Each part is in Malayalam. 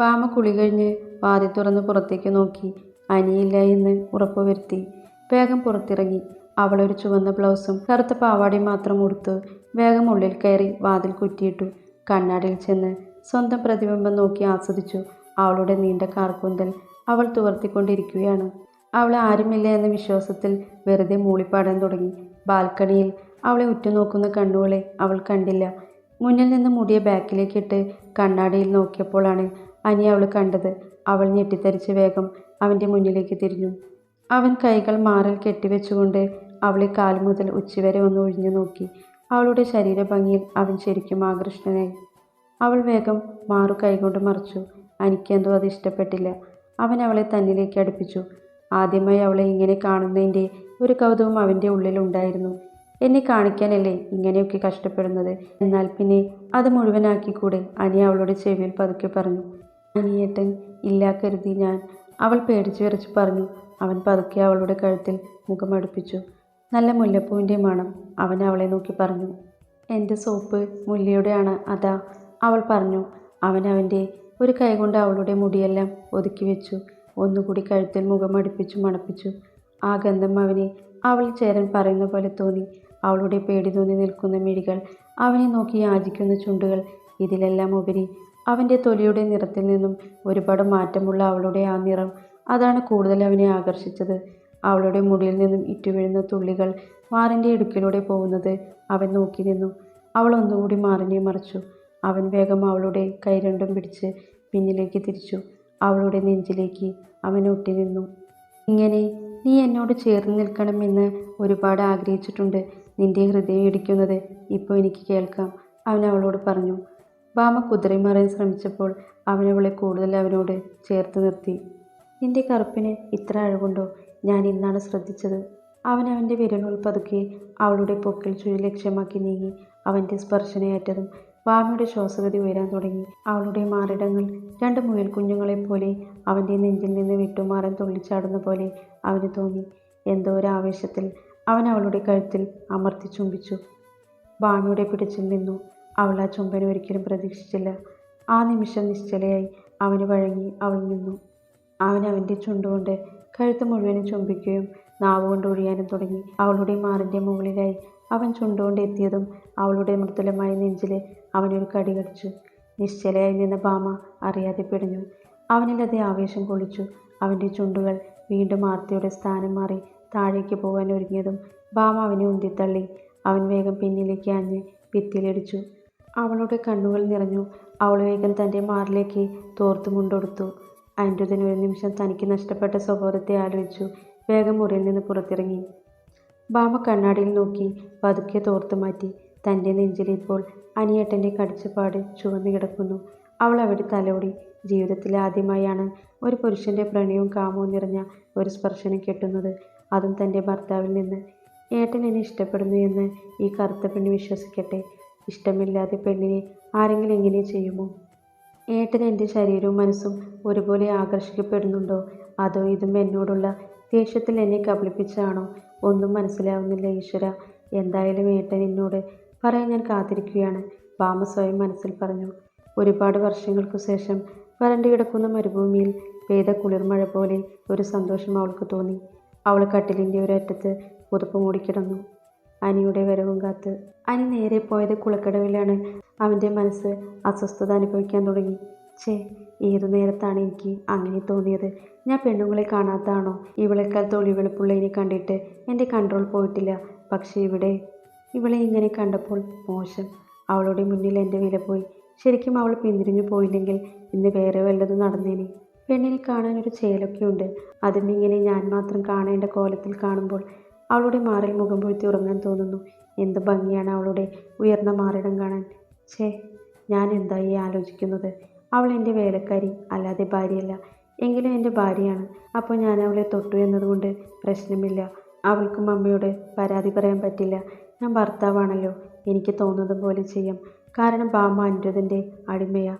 ബാമ കുളി കഴിഞ്ഞ് വാതി തുറന്ന് പുറത്തേക്ക് നോക്കി. അനിയില്ല എന്ന് ഉറപ്പുവരുത്തി വേഗം പുറത്തിറങ്ങി. അവളൊരു ചുവന്ന ബ്ലൗസും കറുത്ത പാവാടയും മാത്രം ഉടുത്ത് വേഗം ഉള്ളിൽ കയറി വാതിൽ കുറ്റിയിട്ടു. കണ്ണാടിയിൽ ചെന്ന് സ്വന്തം പ്രതിബിംബം നോക്കി ആസ്വദിച്ചു. അവളുടെ നീണ്ട കാർക്കൂന്തൽ അവൾ തുവർത്തിക്കൊണ്ടിരിക്കുകയാണ്. അവൾ ആരുമില്ല എന്ന വിശ്വാസത്തിൽ വെറുതെ മൂളിപ്പാടാൻ തുടങ്ങി. ബാൽക്കണിയിൽ അവളെ ഉറ്റുനോക്കുന്ന കണ്ണുകളെ അവൾ കണ്ടില്ല. മുന്നിൽ നിന്ന് മുടിയെ ബാക്കിലേക്കിട്ട് കണ്ണാടിയിൽ നോക്കിയപ്പോഴാണ് അനി അവൾ കണ്ടത്. അവൾ ഞെട്ടിത്തരിച്ച് വേഗം അവന്റെ മുന്നിലേക്ക് തിരിഞ്ഞു. അവൻ കൈകൾ മാറിൽ കെട്ടിവെച്ചുകൊണ്ട് അവളെ കാൽ മുതൽ ഉച്ചവരെ ഒന്ന് ഒഴിഞ്ഞു നോക്കി. അവളുടെ ശരീരഭംഗിയിൽ അവൻ ശരിക്കും ആകൃഷ്ടനായി. അവൾ വേഗം മാറു കൈകൊണ്ട് മറിച്ചു. അനിക്കെന്തോ അത് ഇഷ്ടപ്പെട്ടില്ല. അവൻ അവളെ തന്നിലേക്ക് അടുപ്പിച്ചു. ആദ്യമായി അവളെ ഇങ്ങനെ കാണുന്നതിന്റെ ഒരു കൗതുകം അവന്റെ ഉള്ളിലുണ്ടായിരുന്നു എന്നെ കാണിക്കാനല്ലേ ഇങ്ങനെയൊക്കെ കഷ്ടപ്പെടുന്നത്? എന്നാൽ പിന്നെ അത് മുഴുവനാക്കിക്കൂടെ? അനി അവളുടെ ചെവിയിൽ പതുക്കെ പറഞ്ഞു. അനിയേട്ടൻ ഇല്ല കരുതി ഞാൻ. അവൾ പേടിച്ചു വിറച്ച് പറഞ്ഞു. അവൻ പതുക്കെ അവളുടെ കഴുത്തിൽ മുഖമടുപ്പിച്ചു നല്ല മുല്ലപ്പൂവിന്റെ മണം അവൻ അവളെ നോക്കി പറഞ്ഞു. എന്റെ സോപ്പ് മുല്ലയുടെയാണ് അതാ അവൾ പറഞ്ഞു. അവൻ അവന്റെ ഒരു കൈകൊണ്ട് അവളുടെ മുടിയെല്ലാം ഒതുക്കി വെച്ചു. ഒന്നുകൂടി കഴുത്തിൽ മുഖമടുപ്പിച്ചു മണപ്പിച്ചു. ആ ഗന്ധം അവനെ അവൾ ചേരൻ പറയുന്ന പോലെ തോന്നി. അവളുടെ പേടി തോന്നി നിൽക്കുന്ന മിഴികൾ അവനെ നോക്കി യാചിക്കുന്ന ചുണ്ടുകൾ. ഇതിലെല്ലാം ഉപരി അവന്റെ തൊലിയുടെ നിറത്തിൽ നിന്നും ഒരുപാട് മാറ്റമുള്ള അവളുടെ ആ നിറം അതാണ് കൂടുതൽ അവനെ ആകർഷിച്ചത്. അവളുടെ മുടിയിൽ നിന്നും ഇറ്റുവീഴുന്ന തുള്ളികൾ മാറിന്റെ ഇടുക്കിലൂടെ പോകുന്നത് അവൻ നോക്കി നിന്നു. അവൾ ഒന്നുകൂടി മാറിനെ മറിച്ചു. അവൻ വേഗം അവളുടെ കൈ രണ്ടും പിടിച്ച് പിന്നിലേക്ക് തിരിച്ചു. അവളുടെ നെഞ്ചിലേക്ക് അവൻ ഒട്ടി നിന്നു. ഇങ്ങനെ നീ എന്നോട് ചേർന്ന് നിൽക്കണമെന്ന് ഒരുപാട് ആഗ്രഹിച്ചിട്ടുണ്ട്. നിന്റെ ഹൃദയം ഇടിക്കുന്നത് ഇപ്പോൾ എനിക്ക് കേൾക്കാം അവൻ അവളോട് പറഞ്ഞു. ബാമ കുതിരയും മറിയാൻ ശ്രമിച്ചപ്പോൾ അവനവളെ കൂടുതൽ അവനോട് ചേർത്ത് നിർത്തി. നിന്റെ കറുപ്പിന് ഇത്ര അഴകുണ്ടോ? ഞാൻ ഇന്നാണ് ശ്രദ്ധിച്ചത്. അവൻ അവന്റെ വിരലുകൾ പതുക്കെ അവളുടെ പൊക്കിൽ ചുഴി ലക്ഷ്യമാക്കി നീങ്ങി അവന്റെ സ്പർശനയേറ്റതും വാമയുടെ ശ്വാസഗതി ഉയരാൻ തുടങ്ങി. അവളുടെ മാറിടങ്ങൾ രണ്ട് മുയൽ കുഞ്ഞുങ്ങളെപ്പോലെ അവന്റെ നെഞ്ചിൽ നിന്ന് വിട്ടുമാറാൻ തുള്ളിച്ചാടുന്ന പോലെ അവന് തോന്നി. എന്തോ ഒരു ആവേശത്തിൽ അവൻ അവളുടെ കഴുത്തിൽ അമർത്തി ചുംബിച്ചു. വാമിയുടെ പിടിച്ചിൽ നിന്നു. അവൾ ആ ചുംബനം ഒരിക്കലും പ്രതീക്ഷിച്ചില്ല. ആ നിമിഷം നിശ്ചലയായി അവന് വഴങ്ങി അവൾ നിന്നു. അവൻ അവന്റെ ചുണ്ടുകൊണ്ട് കഴുത്ത് മുഴുവനും ചുംബിക്കുകയും നാവുകൊണ്ട് ഒഴിയാനും തുടങ്ങി. അവളുടെ മാറിന്റെ മുകളിലായി അവൻ ചുണ്ടുകൊണ്ട് എത്തിയതും അവളുടെ മൃദുലമായ നെഞ്ചിൽ അവനൊരു കടി കടിച്ചു. നിശ്ചലയായി നിന്ന ഭാമ അറിയാതെ പിടഞ്ഞു. അവനിലതെ ആവേശം കൊള്ളിച്ചു. അവന്റെ ചുണ്ടുകൾ വീണ്ടും ആർത്തിയുടെ സ്ഥാനം മാറി താഴേക്ക് പോകാൻ ഒരുങ്ങിയതും ഭാമ അവനെ ഉന്തിത്തള്ളി. അവൻ വേഗം പിന്നിലേക്ക് ആഞ്ഞ് ഭിത്തിയിലിടിച്ചു. അവളുടെ കണ്ണുകൾ നിറഞ്ഞു. അവൾ വേഗം തന്റെ മാറിലേക്ക് തോർത്ത് മുണ്ടൊടുത്തു. അനിരുദ്ധൻ ഒരു നിമിഷം തനിക്ക് നഷ്ടപ്പെട്ട സ്വഭാവത്തെ ആലോചിച്ചു. വേഗം മുറിയിൽ നിന്ന് പുറത്തിറങ്ങി. ഭാമ കണ്ണാടിയിൽ നോക്കി പതുക്കെ തോർത്ത് മാറ്റി. തന്റെ നെഞ്ചിൽ ഇപ്പോൾ അനിയേട്ടന്റെ കടിച്ചപാട് ചുവന്നു കിടക്കുന്നു. അവൾ അവിടെ തലോടി. ജീവിതത്തിൽ ആദ്യമായാണ് ഒരു പുരുഷന്റെ പ്രണയവും കാമവും നിറഞ്ഞ ഒരു സ്പർശനം കിട്ടുന്നത്. അതും തന്റെ ഭർത്താവിൽ നിന്ന്. ഏട്ടൻ എന്നെ ഇഷ്ടപ്പെടുന്നു എന്ന് ഈ കറുത്ത പെണ്ണ് വിശ്വസിക്കട്ടെ. ഇഷ്ടമില്ലാതെ പെണ്ണിനെ ആരെങ്കിലും എങ്ങനെ ചെയ്യുമോ? ഏട്ടൻ എന്റെ ശരീരവും മനസ്സും ഒരുപോലെ ആകർഷിക്കപ്പെടുന്നുണ്ടോ? അതോ ഇതും എന്നോടുള്ള ദേഷ്യത്തിൽ എന്നെ കബളിപ്പിച്ചാണോ? ഒന്നും മനസ്സിലാവുന്നില്ല ഈശ്വര. എന്തായാലും ഏട്ടൻ എന്നോട് പറയാൻ ഞാൻ കാത്തിരിക്കുകയാണ്. ഭാമ സ്വയം മനസ്സിൽ പറഞ്ഞു. ഒരുപാട് വർഷങ്ങൾക്കു ശേഷം വരണ്ടു കിടക്കുന്ന മരുഭൂമിയിൽ പെയ്ത കുളിർമഴ പോലെ ഒരു സന്തോഷം അവൾക്ക് തോന്നി. അവൾ കട്ടിലിന്റെ ഒരറ്റത്ത് പുതുപ്പ് മൂടിക്കിടന്നു. അനിയുടെ വരവും കാത്ത് അനി നേരെ പോയത് കുളക്കടവിലാണ്. അവന്റെ മനസ്സ് അസ്വസ്ഥത അനുഭവിക്കാൻ തുടങ്ങി. ഛേ ഏതു നേരത്താണ് എനിക്ക് അങ്ങനെ തോന്നിയത്? ഞാൻ പെണ്ണുങ്ങളെ കാണാത്തതാണോ ഇവളെക്കാൾ തൊളി വെളുപ്പുള്ളതിനെ കണ്ടിട്ട് എന്റെ കൺട്രോൾ പോയിട്ടില്ല. പക്ഷേ ഇവിടെ ഇവളെ ഇങ്ങനെ കണ്ടപ്പോൾ മോശം. അവളുടെ മുന്നിൽ എന്റെ വില പോയി. ശരിക്കും അവൾ പിന്തിരിഞ്ഞു പോയില്ലെങ്കിൽ ഇന്ന് വേറെ വല്ലതും നടന്നേനെ. പെണ്ണിനെ കാണാൻ ഒരു ചേലൊക്കെയുണ്ട് അതും ഇങ്ങനെ ഞാൻ മാത്രം കാണേണ്ട കോലത്തിൽ കാണുമ്പോൾ അവളുടെ മാറിൽ മുഖം പൊഴുത്തി ഉറങ്ങാൻ തോന്നുന്നു. എന്ത് ഭംഗിയാണ് അവളുടെ ഉയർന്ന മാറിടം കാണാൻ. ഛേ ഞാൻ എന്തായി ആലോചിക്കുന്നത്? അവൾ എന്റെ വേലക്കാരി അല്ലാതെ ഭാര്യയല്ല. എങ്കിലും എന്റെ ഭാര്യയാണ്. അപ്പോൾ ഞാൻ അവളെ തൊട്ടു എന്നതുകൊണ്ട് പ്രശ്നമില്ല. അവൾക്കും അമ്മയോട് പരാതി പറയാൻ പറ്റില്ല. ഞാൻ ഭർത്താവാണല്ലോ. എനിക്ക് തോന്നുന്നത് പോലെ ചെയ്യാം. കാരണം ബാമ അനിരുദ്ധന്റെ അടിമയാ.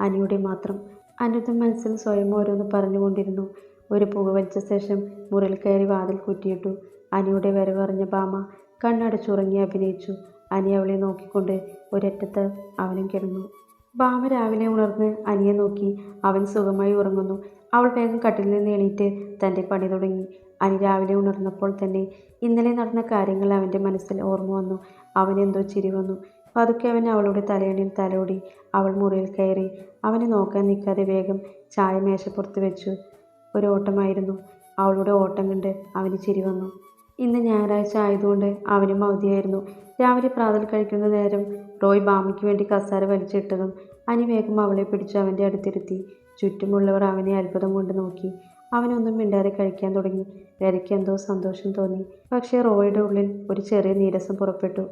അനിയുടെ മാത്രം. അനിരുദ്ധൻ മനസ്സിൽ സ്വയം ഓരോന്ന് പറഞ്ഞുകൊണ്ടിരുന്നു. ഒരു പുക വലിച്ച ശേഷം മുറിയിൽ കയറി വാതിൽ കുറ്റിയിട്ടു. അനിയുടെ വരവറിഞ്ഞ ബാമ കണ്ണടച്ചുറങ്ങി അഭിനയിച്ചു. അനി അവളെ നോക്കിക്കൊണ്ട് ഒരറ്റത്ത് അവനും കിടന്നു. ഭാമ രാവിലെ ഉണർന്ന് അനിയെ നോക്കി അവൻ സുഖമായി ഉറങ്ങുന്നു. അവൾ വേഗം കട്ടിൽ നിന്ന് എണീറ്റ് തന്റെ പണി തുടങ്ങി. അനി രാവിലെ ഉണർന്നപ്പോൾ തന്നെ ഇന്നലെ നടന്ന കാര്യങ്ങൾ അവന്റെ മനസ്സിൽ ഓർമ്മ വന്നു. അവനെന്തോ ചിരി വന്നു. പതുക്കെ അവൻ അവളുടെ തലയണിയിൽ തലോടി അവൾ മുറിയിൽ കയറി അവനെ നോക്കാൻ നിൽക്കാതെ വേഗം ചായ മേശപ്പുറത്ത് വെച്ചു. ഒരു ഓട്ടമായിരുന്നു. അവളുടെ ഓട്ടം കണ്ട് അവന് ചിരി വന്നു. ഇന്ന് ഞായറാഴ്ച ആയതുകൊണ്ട് അവനും അവധിയായിരുന്നു രാവിലെ പ്രാതൽ കഴിക്കുന്ന നേരം റോയ് ബാമയ്ക്ക് വേണ്ടി കസാര വലിച്ചിട്ടതും അനി വേഗം അവളെ പിടിച്ച് അവന്റെ അടുത്തിരുത്തി. ചുറ്റുമുള്ളവർ അവനെ അത്ഭുതം കൊണ്ട് നോക്കി. അവനൊന്നും മിണ്ടാതെ കഴിക്കാൻ തുടങ്ങി. രരയ്ക്ക് എന്തോ സന്തോഷം തോന്നി. പക്ഷേ റോയുടെ ഉള്ളിൽ ഒരു ചെറിയ നീരസം പുറപ്പെട്ടു.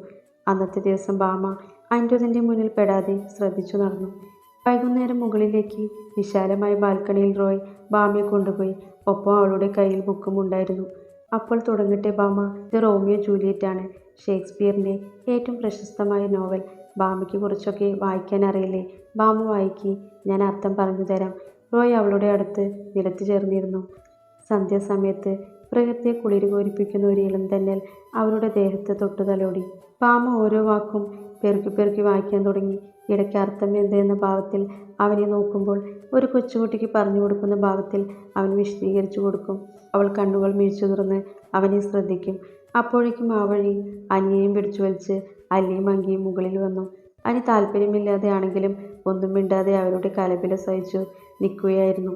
അന്നത്തെ ദിവസം ബാമ അൻഡുതിന്റെ മുന്നിൽ പെടാതെ ശ്രദ്ധിച്ചു നടന്നു. വൈകുന്നേരം മുകളിലേക്ക് വിശാലമായ ബാൽക്കണിയിൽ റോയ് ബാമയെ കൊണ്ടുപോയി. ഒപ്പം അവളുടെ കയ്യിൽ ബുക്കും ഉണ്ടായിരുന്നു. അപ്പോൾ തുടങ്ങട്ടെ ബാമ. ഇത് റോമിയോ ജൂലിയറ്റ് ആണ് ഷേക്സ്പിയറിന്റെ ഏറ്റവും പ്രശസ്തമായ നോവൽ. ബാമയ്ക്ക് കുറച്ചൊക്കെ വായിക്കാൻ അറിയില്ലേ? ബാമ വായിക്കി. ഞാൻ അർത്ഥം പറഞ്ഞു തരാം. റോയ് അവളുടെ അടുത്ത് നിരത്ത് ചേർന്നിരുന്നു. സന്ധ്യാസമയത്ത് പ്രകൃതിയെ കുളിര് കോരിപ്പിക്കുന്ന ഒരു ഇളം തന്നൽ അവരുടെ ദേഹത്ത് തൊട്ടുതലോടി. ബാമ ഓരോ വാക്കും പെറുക്കി പെറുക്കി വായിക്കാൻ തുടങ്ങി. ഇടയ്ക്ക് അർത്ഥം എന്തെന്ന ഭാവത്തിൽ അവനെ നോക്കുമ്പോൾ ഒരു കൊച്ചുകുട്ടിക്ക് പറഞ്ഞു കൊടുക്കുന്ന ഭാവത്തിൽ അവൻ വിശദീകരിച്ചു കൊടുക്കും. അവൾ കണ്ണുകൾ മിഴിച്ചു തുറന്ന് അവനെ ശ്രദ്ധിക്കും. അപ്പോഴേക്കും ആ വഴി അനിയെയും പിടിച്ചു വലിച്ച് അല്ലിയും അങ്കിയും മുകളിൽ വന്നു. അനി താല്പര്യമില്ലാതെ ആണെങ്കിലും ഒന്നും മിണ്ടാതെ അവരുടെ കലപില സഹിച്ചു നിൽക്കുകയായിരുന്നു.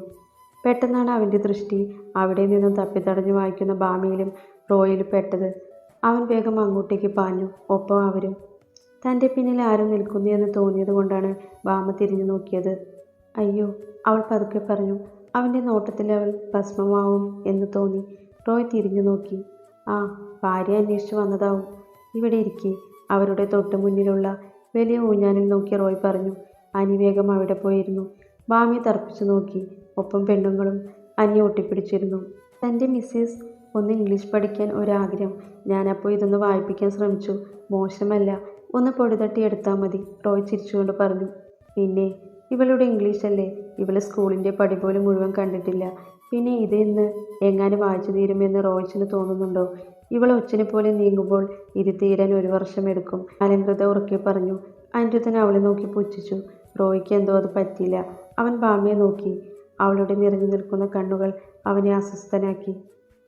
പെട്ടെന്നാണ് അവന്റെ ദൃഷ്ടി അവിടെ നിന്നും തപ്പിത്തടഞ്ഞു വായിക്കുന്ന ബാമിയിലും റോയിലും പെട്ടത്. അവൻ വേഗം അങ്ങോട്ടേക്ക് പാഞ്ഞു. ഒപ്പം അവരും തന്റെ പിന്നിൽ ആരും നിൽക്കുന്നു എന്ന് തോന്നിയത് കൊണ്ടാണ് ബാമ തിരിഞ്ഞു നോക്കിയത്. അയ്യോ അവൾ പതുക്കെ പറഞ്ഞു അവന്റെ നോട്ടത്തിൽ അവൾ ഭസ്മമാവും എന്ന് തോന്നി. റോയ് തിരിഞ്ഞു നോക്കി. ആ ഭാര്യ അന്വേഷിച്ച് വന്നതാവും. ഇവിടെ ഇരിക്കെ. അവരുടെ തൊട്ട് മുന്നിലുള്ള വലിയ ഊഞ്ഞാനിൽ നോക്കി റോയ് പറഞ്ഞു. അനിവേഗം അവിടെ പോയിരുന്നു. ബാമയെ തർപ്പിച്ചു നോക്കി. ഒപ്പം പെണ്ണുങ്ങളും അനിയെ ഒട്ടിപ്പിടിച്ചിരുന്നു. തന്റെ മിസ്സിസ് ഒന്ന് ഇംഗ്ലീഷ് പഠിക്കാൻ ഒരാഗ്രഹം. ഞാനപ്പോൾ ഇതൊന്ന് വായിപ്പിക്കാൻ ശ്രമിച്ചു. മോശമല്ല. ഒന്ന് പൊടിതട്ടി എടുത്താൽ മതി റോയ് ചിരിച്ചുകൊണ്ട് പറഞ്ഞു. പിന്നെ ഇവളുടെ ഇംഗ്ലീഷ് അല്ലേ ഇവൾ സ്കൂളിന്റെ പടി പോലും മുഴുവൻ കണ്ടിട്ടില്ല. പിന്നെ ഇത് ഇന്ന് എങ്ങാനും വായിച്ചു തീരുമെന്ന് റോയ്ച്ചിന് തോന്നുന്നുണ്ടോ? ഇവൾ ഒച്ചിനെ പോലെ നീങ്ങുമ്പോൾ ഇത് തീരാൻ ഒരു വർഷം എടുക്കും. അലങ്കൃത ഉറക്കെ പറഞ്ഞു. അനിരുദ്ധൻ അവളെ നോക്കി പുച്ഛിച്ചു. റോയ്ക്ക് എന്തോ അത് പറ്റിയില്ല. അവൻ ബാമയെ നോക്കി. അവളുടെ നിറഞ്ഞു നിൽക്കുന്ന കണ്ണുകൾ അവനെ അസ്വസ്ഥനാക്കി.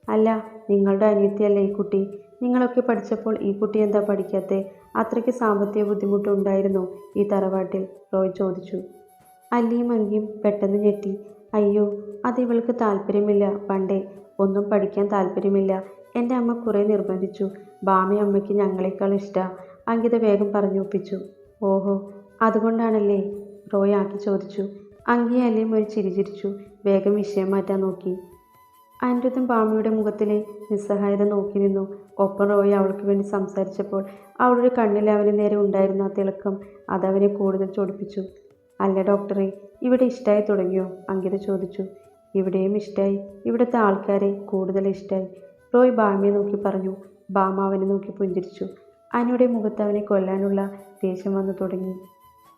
അല്ല നിങ്ങളുടെ അനിയത്തിയല്ലേ ഈ കുട്ടി? നിങ്ങളൊക്കെ പഠിച്ചപ്പോൾ ഈ കുട്ടി എന്താ പഠിക്കാത്തെ? അത്രയ്ക്ക് സാമ്പത്തിക ബുദ്ധിമുട്ടുണ്ടായിരുന്നോ ഈ തറവാട്ടിൽ റോയ് ചോദിച്ചു. അല്ലിയും അങ്കിയും പെട്ടെന്ന് ഞെട്ടി. അയ്യോ അത് ഇവൾക്ക് താല്പര്യമില്ല. പണ്ടേ ഒന്നും പഠിക്കാൻ താല്പര്യമില്ല. എന്റെ അമ്മ കുറേ നിർബന്ധിച്ചു. ബാമി അമ്മയ്ക്ക് ഞങ്ങളെക്കാൾ ഇഷ്ട. അങ്കിത വേഗം പറഞ്ഞു ഒപ്പിച്ചു ഓഹോ അതുകൊണ്ടാണല്ലേ? റോയ് ആക്കി ചോദിച്ചു. അങ്കിയെ അല്ലിയും ഒരു ചിരിചിരിച്ചു വേഗം വിഷയം മാറ്റാൻ നോക്കി. അനിരുദ്ധൻ ഭാമിയുടെ മുഖത്തിലെ നിസ്സഹായത നോക്കി നിന്നു. ഒപ്പം റോയി അവൾക്ക് വേണ്ടി സംസാരിച്ചപ്പോൾ അവളുടെ കണ്ണിൽ അവന് നേരെ ഉണ്ടായിരുന്ന ആ തിളക്കം അതവനെ കൂടുതൽ ചൊടിപ്പിച്ചു. അല്ല ഡോക്ടറെ ഇവിടെ ഇഷ്ടമായി തുടങ്ങിയോ? അങ്കിത ചോദിച്ചു. ഇവിടെയും ഇഷ്ടമായി ഇവിടുത്തെ ആൾക്കാരെ കൂടുതൽ ഇഷ്ടമായി റോയ് ബാമയെ നോക്കി പറഞ്ഞു. ബാമ അവനെ നോക്കി പുഞ്ചിരിച്ചു. അനിയുടെ മുഖത്ത് അവനെ കൊല്ലാനുള്ള ദേഷ്യം വന്നു തുടങ്ങി.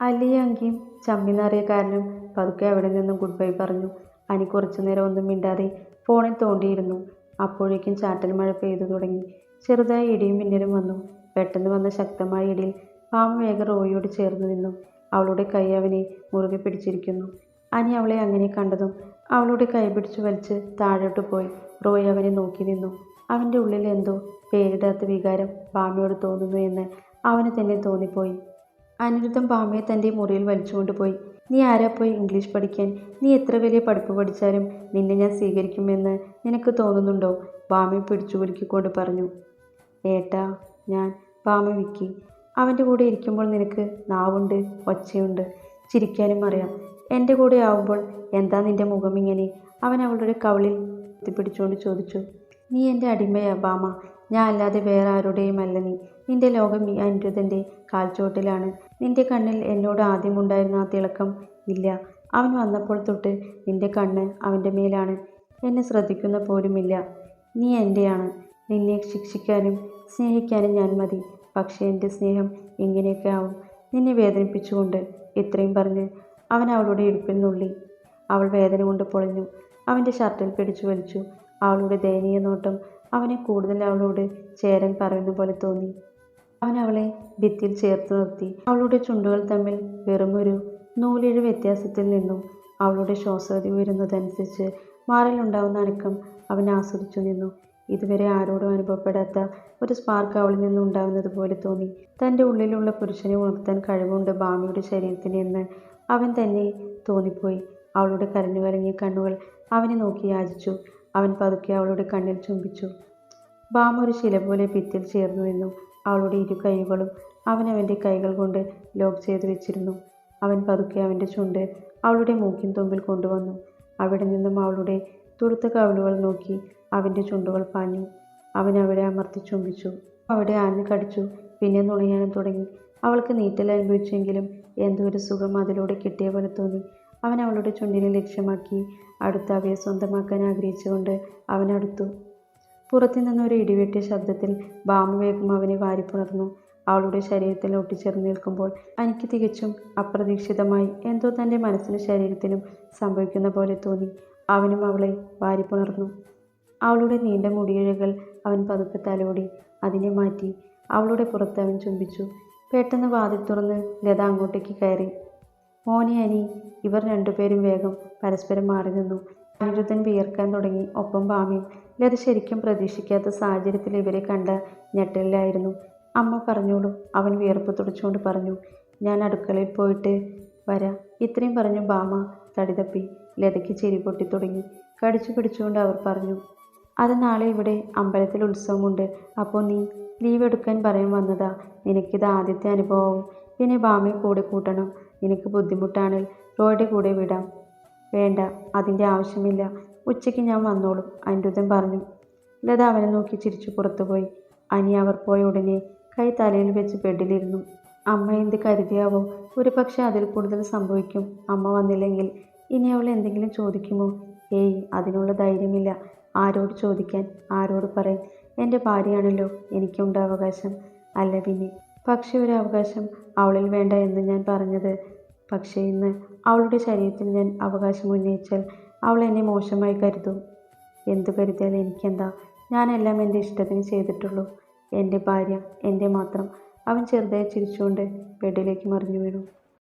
അല്ലിയ അങ്കിയും ചമ്മിനാറിയ കാരണം പതുക്കെ അവിടെ നിന്നും ഗുഡ് ബൈ പറഞ്ഞു. അനി കുറച്ചു നേരം ഒന്നും മിണ്ടാതെ ഫോണിൽ തോണ്ടിയിരുന്നു. അപ്പോഴേക്കും ചാറ്റൽ മഴ പെയ്തു തുടങ്ങി. ചെറുതായി ഇടിയും മിന്നലും വന്നു. പെട്ടെന്ന് വന്ന ശക്തമായ ഇടിയിൽ പാമ്പ് വേഗം റോയിയോട് ചേർന്ന് നിന്നു. അവളുടെ കൈ അവനെ മുറുകെ പിടിച്ചിരിക്കുന്നു. അനി അവളെ അങ്ങനെ കണ്ടതും അവളുടെ കൈ പിടിച്ചു വലിച്ച് താഴോട്ട് പോയി. റോയ് അവനെ നോക്കി നിന്നു. അവന്റെ ഉള്ളിൽ എന്തോ പേരിടാത്ത വികാരം പാമയോട് തോന്നുന്നു എന്ന് അവന് തന്നെ തോന്നിപ്പോയി. അനിരുദ്ധം പാമയെ തന്റെ മുറിയിൽ വലിച്ചുകൊണ്ട് പോയി. നീ ആരാ പോയി ഇംഗ്ലീഷ് പഠിക്കാൻ? നീ എത്ര വലിയ പഠിപ്പ് പഠിച്ചാലും നിന്നെ ഞാൻ സ്വീകരിക്കുമെന്ന് നിനക്ക് തോന്നുന്നുണ്ടോ? ബാമി പിടിച്ചു കുലുക്കിക്കൊണ്ട് പറഞ്ഞു. ഏട്ടാ ഞാൻ ബാമി വിക്കി. അവന്റെ കൂടെ ഇരിക്കുമ്പോൾ നിനക്ക് നാവുണ്ട് ഒച്ചയുണ്ട്. ചിരിക്കാനും അറിയാം. എന്റെ കൂടെ ആവുമ്പോൾ എന്താ നിന്റെ മുഖം ഇങ്ങനെ? അവൻ അവളുടെ കവളിൽ എത്തിപ്പിടിച്ചുകൊണ്ട് ചോദിച്ചു. നീ എന്റെ അടിമയാ ബാമ. ഞാൻ അല്ലാതെ വേറെ ആരുടെയും അല്ല നീ. നിന്റെ ലോകം ഈ അനിരുദ്ധന്റെ കാൽച്ചോട്ടിലാണ് നിന്റെ കണ്ണിൽ എന്നോട് ആദ്യമുണ്ടായിരുന്ന ആ തിളക്കം ഇല്ല. അവൻ വന്നപ്പോൾ തൊട്ട് നിന്റെ കണ്ണ് അവന്റെ മേലാണ്. എന്നെ ശ്രദ്ധിക്കുന്ന പോലുമില്ല നീ എന്റെയാണ് നിന്നെ ശിക്ഷിക്കാനും സ്നേഹിക്കാനും ഞാൻ മതി. പക്ഷേ എന്റെ സ്നേഹം ഇങ്ങനെയൊക്കെ ആവും. നിന്നെ വേദനിപ്പിച്ചുകൊണ്ട് ഇത്രയും പറഞ്ഞ് അവൻ അവളുടെ ഇടുപ്പിൽ നുള്ളി. അവൾ വേദന കൊണ്ട് പൊളിഞ്ഞു. അവന്റെ ഷർട്ടിൽ പിടിച്ചു വലിച്ചു. അവളുടെ ദയനീയ നോട്ടം അവനെ കൂടുതൽ അവളോട് ചേരാൻ പറയുന്ന പോലെ തോന്നി. അവൻ അവളെ ഭിത്തിയിൽ ചേർത്ത് നിർത്തി. അവളുടെ ചുണ്ടുകൾ തമ്മിൽ വെറുമൊരു നൂലിഴ വ്യത്യാസത്തിൽ നിന്നും അവളുടെ ശ്വാസഗതി ഉയരുന്നതനുസരിച്ച് മാറിലുണ്ടാവുന്ന അനക്കം അവൻ ആസ്വദിച്ചു നിന്നു. ഇതുവരെ ആരോടും അനുഭവപ്പെടാത്ത ഒരു സ്പാർക്ക് അവളിൽ നിന്നും ഉണ്ടാവുന്നത് പോലെ തോന്നി. തന്റെ ഉള്ളിലുള്ള പുരുഷനെ ഉണർത്താൻ കഴിവുണ്ട് ഭാമിയുടെ ശരീരത്തിന് എന്ന് അവൻ തന്നെ തോന്നിപ്പോയി. അവളുടെ കരഞ്ഞു കരഞ്ഞ കണ്ണുകൾ അവനെ നോക്കി യാചിച്ചു. അവൻ പതുക്കെ അവളുടെ കണ്ണിൽ ചുംബിച്ചു. ഭാമ ഒരു ശില പോലെ ഭിത്തിൽ ചേർന്നു നിന്നു. അവളുടെ ഇരു കൈകളും അവൻ കൈകൾ കൊണ്ട് ലോക്ക് ചെയ്തു വെച്ചിരുന്നു. അവൻ പതുക്കെ അവന്റെ ചുണ്ട് അവളുടെ മൂക്കിൻ തുമ്പിൽ കൊണ്ടുവന്നു. അവിടെ നിന്നും അവളുടെ തുടുത്ത കവിളുകൾ നോക്കി അവന്റെ ചുണ്ടുകൾ പാഞ്ഞു. അവൻ അവിടെ അമർത്തി ചുംബിച്ചു. അവിടെ ആഞ്ഞു കടിച്ചു. പിന്നെ നുണയാനും തുടങ്ങി. അവൾക്ക് നീറ്റൽ അനുഭവിച്ചെങ്കിലും എന്തോ ഒരു സുഖം അതിലൂടെ കിട്ടിയ പോലെ തോന്നി. അവൻ അവളുടെ ചുണ്ടിനെ ലക്ഷ്യമാക്കി അടുത്ത അവയെ സ്വന്തമാക്കാൻ ആഗ്രഹിച്ചുകൊണ്ട് അവൻ അടുത്തു. പുറത്തു നിന്നൊരു ഇടിവെട്ടിയ ശബ്ദത്തിൽ ഭാമ വേഗം അവനെ വാരിപ്പുണർന്നു അവളുടെ ശരീരത്തിൽ ഒട്ടിച്ചേർന്ന് നിൽക്കുമ്പോൾ എനിക്ക് തികച്ചും അപ്രതീക്ഷിതമായി എന്തോ തന്റെ മനസ്സിനും ശരീരത്തിനും സംഭവിക്കുന്ന പോലെ തോന്നി. അവനും അവളെ വാരിപ്പുണർന്നു അവളുടെ നീണ്ട മുടിയിഴകൾ അവൻ പതുക്കെ തലോടി അതിനെ മാറ്റി അവളുടെ പുറത്ത് അവൻ ചുംബിച്ചു. പെട്ടെന്ന് വാതിൽ തുറന്ന് ലത അങ്ങോട്ടേക്ക് കയറി. മോനെ അനി ഇവർ രണ്ടുപേരും വേഗം പരസ്പരം മാറി നിന്നു. അനിരുദ്ധൻ വിയർക്കാൻ തുടങ്ങി. ഒപ്പം ഭാമിയും ലത ശരിക്കും പ്രതീക്ഷിക്കാത്ത സാഹചര്യത്തിൽ ഇവരെ കണ്ട ഞെട്ടലിലായിരുന്നു. അമ്മ പറഞ്ഞോളൂ. അവൻ വിയർപ്പ് തുടച്ചുകൊണ്ട് പറഞ്ഞു ഞാൻ അടുക്കളയിൽ പോയിട്ട് വരാം. ഇത്രയും പറഞ്ഞു ബാമ തടിതപ്പി ലതയ്ക്ക് ചിരി പൊട്ടി തുടങ്ങി. കടിച്ചു പിടിച്ചുകൊണ്ട് അവർ പറഞ്ഞു അത് നാളെ ഇവിടെ അമ്പലത്തിൽ ഉത്സവമുണ്ട്. അപ്പോൾ നീ ലീവ് എടുക്കാൻ പറയാൻ വന്നതാ. നിനക്കിത് ആദ്യത്തെ അനുഭവവും പിന്നെ ബാമയെ കൂടെ കൂട്ടണം. നിനക്ക് ബുദ്ധിമുട്ടാണെങ്കിൽ റോയുടെ കൂടെ വിടാം. വേണ്ട അതിന്റെ ആവശ്യമില്ല. ഉച്ചയ്ക്ക് ഞാൻ വന്നോളും അനിരുദ്ധൻ പറഞ്ഞു. ലത അവനെ നോക്കി ചിരിച്ചു പുറത്തുപോയി. അനി അവർ പോയ ഉടനെ കൈ തലയിൽ വെച്ച് ബെഡിലിരുന്നു. അമ്മ എന്ത് കരുതിയാവോ ഒരു പക്ഷേ അതിൽ കൂടുതൽ സംഭവിക്കും. അമ്മ വന്നില്ലെങ്കിൽ ഇനി അവൾ എന്തെങ്കിലും ചോദിക്കുമോ? ഏയ് അതിനുള്ള ധൈര്യമില്ല. ആരോട് ചോദിക്കാൻ? ആരോട് പറയാൻ? എന്റെ ഭാര്യയാണല്ലോ എനിക്കുണ്ട് അവകാശം. അല്ല പിന്നെ പക്ഷേ ഒരു അവകാശം അവളിൽ വേണ്ട എന്ന് ഞാൻ പറഞ്ഞത്. പക്ഷേ ഇന്ന് അവളുടെ ശരീരത്തിൽ ഞാൻ അവകാശം ഉന്നയിച്ചാൽ അവൾ എന്നെ മോശമായി കരുതും. എന്തു കരുതിയാൽ എനിക്കെന്താ? ഞാനെല്ലാം എന്റെ ഇഷ്ടത്തിന് ചെയ്തിട്ടുള്ളൂ. എന്റെ ഭാര്യ എന്റെ മാത്രം. അവൻ ചെറുതായി ചിരിച്ചുകൊണ്ട് ബെഡിലേക്ക് മറിഞ്ഞു വീണു.